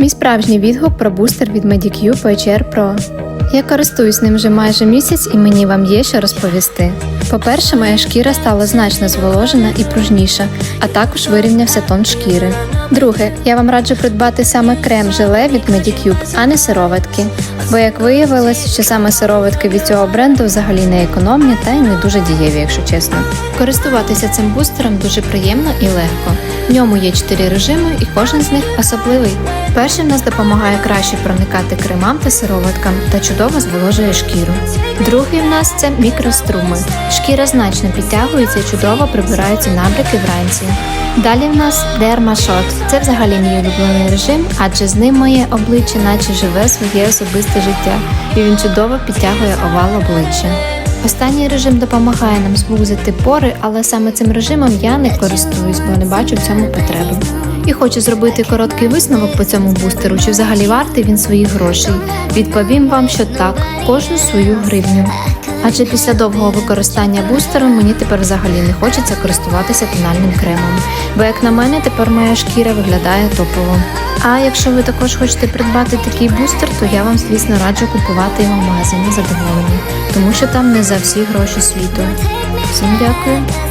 Мій справжній відгук про бустер від Medicube HR Pro. Я користуюсь ним вже майже місяць і мені вам є що розповісти. По-перше, моя шкіра стала значно зволожена і пружніша, а також вирівнявся тон шкіри. Друге, я вам раджу придбати саме крем-желе від Medicube, а не сироватки. Бо як виявилось, що саме сироватки від цього бренду взагалі не економні та й не дуже дієві, якщо чесно. Користуватися цим бустером дуже приємно і легко. В ньому є чотири режими, і кожен з них особливий. Перший в нас допомагає краще проникати кремам та сироваткам та чудово зволожує шкіру. Другий в нас це мікроструми. Шкіра значно підтягується і чудово прибираються набряки вранці. Далі в нас дермашот. Це взагалі мій улюблений режим, адже з ним моє обличчя наче живе своє особисте життя, і він чудово підтягує овал обличчя. Останній режим допомагає нам звузити пори, але саме цим режимом я не користуюсь, бо не бачу в цьому потреби. І хочу зробити короткий висновок по цьому бустеру, чи взагалі вартий він своїх грошей. Відповім вам, що так, кожну свою гривню. Адже після довгого використання бустером мені тепер взагалі не хочеться користуватися тональним кремом. Бо, як на мене, тепер моя шкіра виглядає топово. А якщо ви також хочете придбати такий бустер, то я вам, звісно, раджу купувати його в магазині задоволення, тому що там не за всі гроші світу. Всім дякую!